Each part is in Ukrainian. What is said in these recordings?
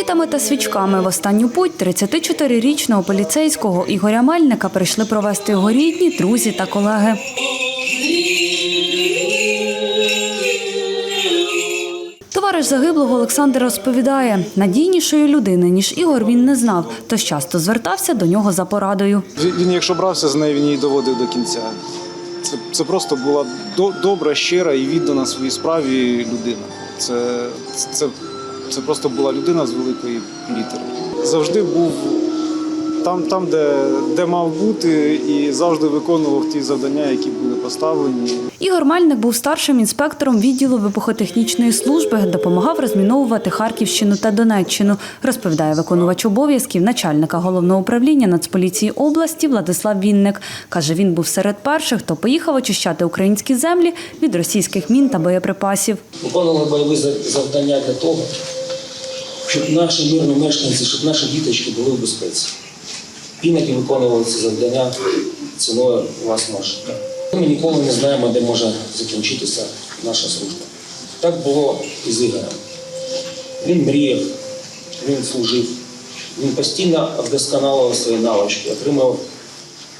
квітами та свічками в останню путь 34-річного поліцейського Ігоря Мельника прийшли провести його рідні, друзі та колеги. Товариш загиблого Олександр розповідає, надійнішої людини, ніж Ігор, він не знав, тож часто звертався до нього за порадою. Він, якщо брався з нею, він її доводив до кінця. Це, це просто була до, добра, щира і віддана своїй справі людина. Це, це, це просто була людина з великої літери. Завжди був там, там де, де мав бути, і завжди виконував ті завдання, які були поставлені. Ігор Мельник був старшим інспектором відділу вибухотехнічної служби, допомагав розміновувати Харківщину та Донеччину, розповідає виконувач обов'язків начальника головного управління Нацполіції області Владислав Вінник. Каже, він був серед перших, хто поїхав очищати українські землі від російських мін та боєприпасів. виконували бойові за- завдання для того, щоб наші мирні мешканці, щоб наші діточки були в безпеці. Іноді виконували ці завдання ціною власного життя. Ми ніколи не знаємо, де може закінчитися наша служба. Так було і з Ігорем. Він мріяв, він служив, він постійно вдосконалював свої навички, отримав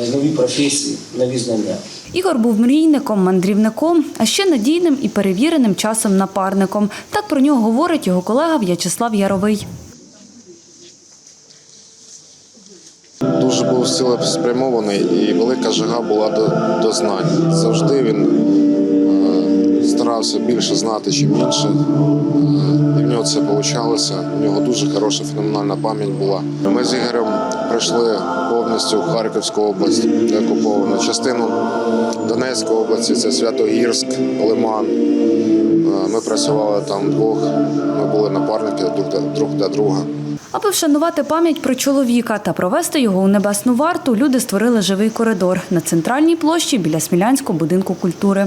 нові професії, нові знання. Ігор був мрійником, мандрівником, а ще надійним і перевіреним часом напарником. Так про нього говорить його колега В'ячеслав Яровий. Дуже був цілеспрямований і велика жага була до, до знань. Завжди він е, старався більше знати, ніж інші. Нього це вийшло. У нього дуже хороша феноменальна пам'ять була. Ми з Ігорем прийшли повністю Харківську область, де окуповано частину Донецької області, це Святогірськ, Лиман. Е, Ми працювали там вдвох. Ми були напарники друг друг для друга. Аби вшанувати пам'ять про чоловіка та провести його у небесну варту, люди створили живий коридор на центральній площі біля Смілянського будинку культури.